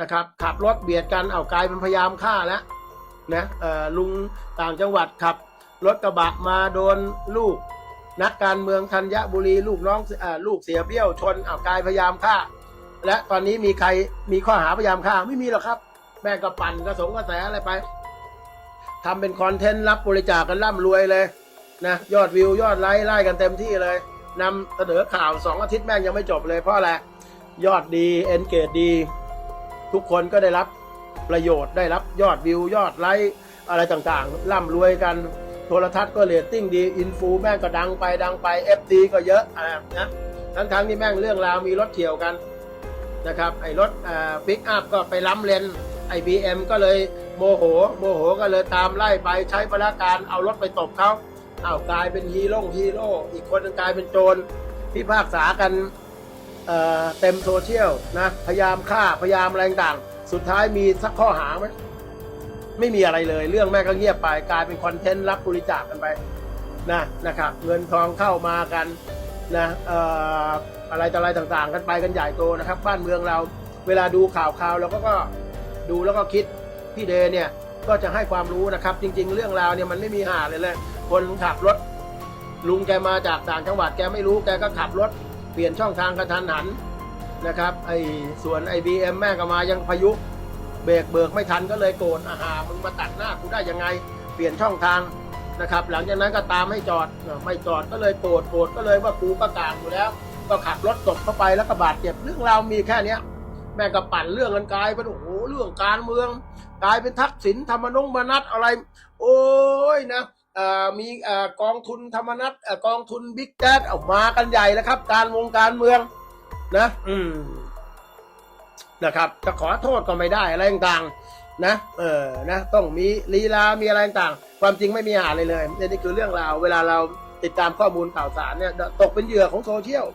นะครับขับรถเบียดกันเอากลายเป็นพยายามฆ่าแล้วนะลุงต่างจังหวัดขับรถกระบะมาโดนลูก นักการเมืองธัญบุรีลูกน้องอลูกเสียเบี้ยวชนเอากลายพยายามฆ่า และตอนนี้มีใครมีข้อหาพยายามฆ่าไม่มีหรอกครับ แม่งก็ปั่นกระสงกระแสอะไรไปทำเป็นคอนเทนต์รับบริจาคกันร่ำรวยเลยนะยอดวิวยอดไลค์ไล่กันเต็มที่เลยนำเสนอข่าวสองอาทิตย์แม่งยังไม่จบเลยเพราะอะไรยอดดีเอนเกจดี ทุกคนก็ได้รับประโยชน์ได้รับยอดวิวยอดไลค์อะไรต่างๆ ร่ำรวยกันโทรทัศน์ก็เรตติ้งดี อินฟูแม่งก็ดังไปดังไป FD ก็เยอะอ่านะทั้งทั้งๆที่แม่งเรื่องราวมีรถเฉียวกันนะครับไอ้รถปิกอัพก็ไปล้ำเลนไอ้บีเอ็มก็เลยโมโหโมโหก็เลยตามไล่ไปใช้พละการเอารถไปตบเขาเอากลายเป็นฮีโร่ฮีโร่อีกคนหนึ่งกลายเป็นโจรพิพากษากัน เอ่อเต็มโซเชียลนะพยายามฆ่าพยายามอะไรต่างๆสุดท้ายมีสักข้อหาไหมไม่มีอะไรเลย เรื่องแม่ก็เงียบไปกลายเป็นคอนเทนต์รับบริจาคกันไปนะนะครับ เงินทองเข้ามากันนะเอ่ออะไรต่ออะไรต่างๆ กันไปกันใหญ่โตนะครับ บ้านเมืองเรา เวลาดูข่าวข่าวเราก็ก็ดูแล้วก็คิดพี่เดย์เนี่ยก็จะให้ความรู้นะครับ จริง ๆ เรื่องราวเนี่ยมันไม่มีหาเลยเลยคนขับรถลุงแกมาจากต่างจังหวัดแกไม่รู้แกก็ขับรถ เปลี่ยนช่องทางกระทันหันนะครับไอ้ส่วนไอ้บีเอ็มแม่ก็มายังพายุเบรกเบิกไม่ทันก็เลยโกรธอาหามึงมาตัดหน้ากูได้ยังไง เปลี่ยนช่องทางนะครับ หลังจากนั้นก็ตามให้จอดไม่จอดก็เลยโกรธโกรธก็เลยว่ากูก็กางอยู่แล้ว ก็ขับรถตกเข้าไปแล้วก็บาดเจ็บเรื่องราวมีแค่เนี้ยแม่ก็ปั่นเรื่องกันกลายเป็นโอ้โหเรื่องการเมือง กลายเป็นทักษิณธรรมนงมนัตอะไร โอ้ยนะ มีเอ่อกองทุนธรรมนัตเอ่อกองทุนบิ๊กแจ๊ดออกมากันใหญ่แล้วครับ การวงการเมือง นะ อืมนะครับ จะขอโทษก็ไม่ได้อะไรต่างๆ นะ เออนะ ต้องมีลีลา มีอะไรต่างๆ ความจริงไม่มีหาอะไรเลยนี่นี่คือเรื่องราว เวลาเราติดตามข้อมูลข่าวสารเนี่ย ตกเป็นเหยื่อของโซเชียล